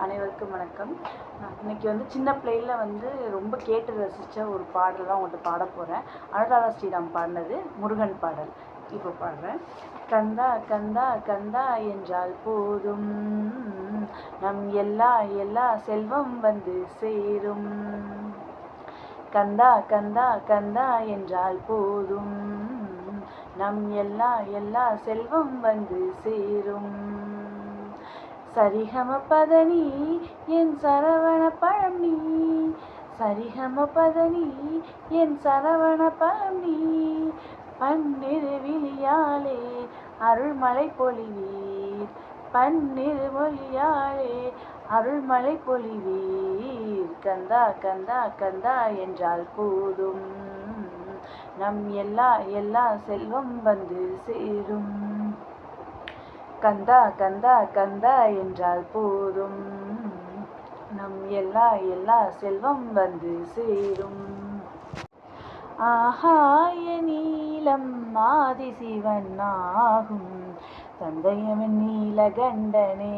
அனைவருக்கும் வணக்கம். இன்றைக்கி இன்னைக்கு வந்து சின்ன பிள்ளையில் வந்து ரொம்ப கேட்டு ரசித்த ஒரு பாடல் தான் உங்கள்கிட்ட பாட போகிறேன் அனுராதா ஸ்ரீராம் பாடினது முருகன் பாடல். இப்போ பாடுறேன். கந்தா கந்தா கந்தா என்றால் போதும். நம் எல்லா எல்லா செல்வம் வந்து சேரும். கந்தா கந்தா கந்தா என்றால் போதும். நம் எல்லா எல்லா செல்வம் வந்து சேரும். சரிகம பதனி என் சரவண பழம் நீ சரிகம பதனி என் சரவண பழம் நீ பன்னிரு விழியாலே அருள்மலை பொழிவீர். பன்னிரு மொழியாலே அருள்மலை பொழிவீர். கந்தா கந்தா கந்தா என்றால் போதும். நம் எல்லா எல்லா செல்வம் வந்து சேரும். கந்தா கந்தா கந்தா என்றால் போதும். நம் எல்லா எல்லா செல்வம் வந்து சேரும். ஆகாய நீலம் ஆதிசிவன் ஆகும். தந்தையவன் நீலகண்டனே.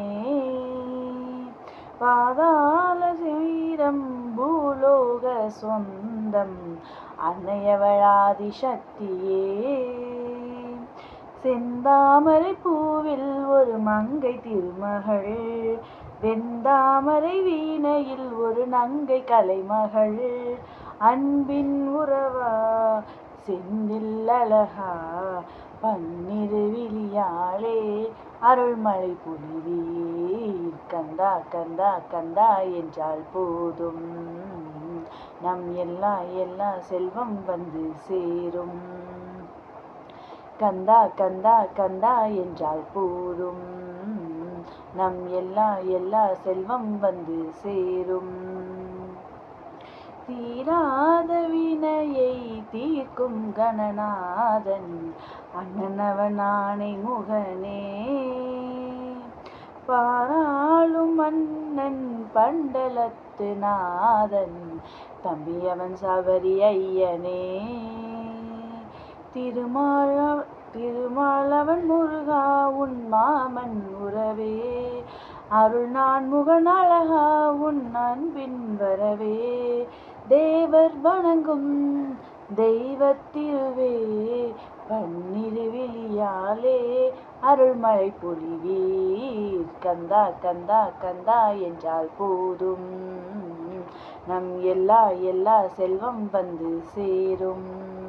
பாதாள சீரம் பூலோக சொந்தம். அன்னையவளாதி சக்தியே செந்தாமரை பூவில் ஒரு மங்கை திருமகள் வெந்தாமரை வீணையில் ஒரு நங்கை கலைமகள். அன்பின் உறவா செந்தில் அழகா பன்னிரு விழியாளே அருள்மழை புலிவீர் கந்தா கந்தா கந்தா என்றால் போதும். நம் எல்லா எல்லா செல்வம் வந்து சேரும். கந்தா கந்தா கந்தா என்றால் போதும். நம் எல்லா எல்லா செல்வம் வந்து சேரும். தீராத வினையை தீர்க்கும் கணநாதன் அண்ணனவன் ஆணை முகனே. பாராளும் மன்னன் பண்டலத்து நாதன் தம்பியவன் சபரி ஐயனே. திருமால திருமாலவன் முருகா உன் மாமன் உறவே. அருள் நான் முகன் அழகா உன் அன்பின் வரவே. தேவர் வணங்கும் தெய்வத்திருவே பன்னிரு விழியாலே அருள்மழை பொழிவீர். கந்தா கந்தா கந்தா என்றால் போதும். நம் எல்லா எல்லா செல்வம் வந்து சேரும்.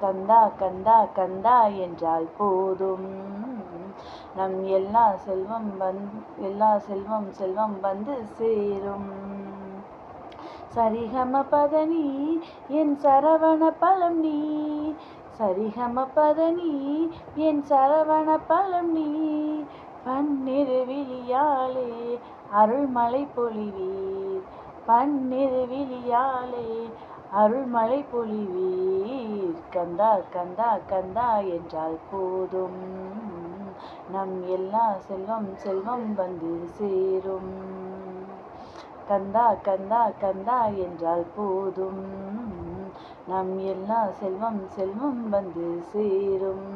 கந்தா கந்தா கந்தா என்றால் போதும். நம் எல்லா செல்வம் வந் எல்லா செல்வம் செல்வம் வந்து சேரும். சரிகம பதனி என் சரவண பலம் நீ. சரிகம பதனி என் சரவண பலம் நீ. பன்னிரு விழியாலே அருள்மலை பொழிவீர். பன்னிரு விழியாலே அருள்மலை பொழிவீர். கந்தா கந்தா கந்தா என்றால் போதும். நம் எல்லா செல்வம் செல்வம் வந்து சேரும். கந்தா கந்தா கந்தா என்றால் போதும். நம் எல்லா செல்வம் செல்வம் வந்து சேரும்.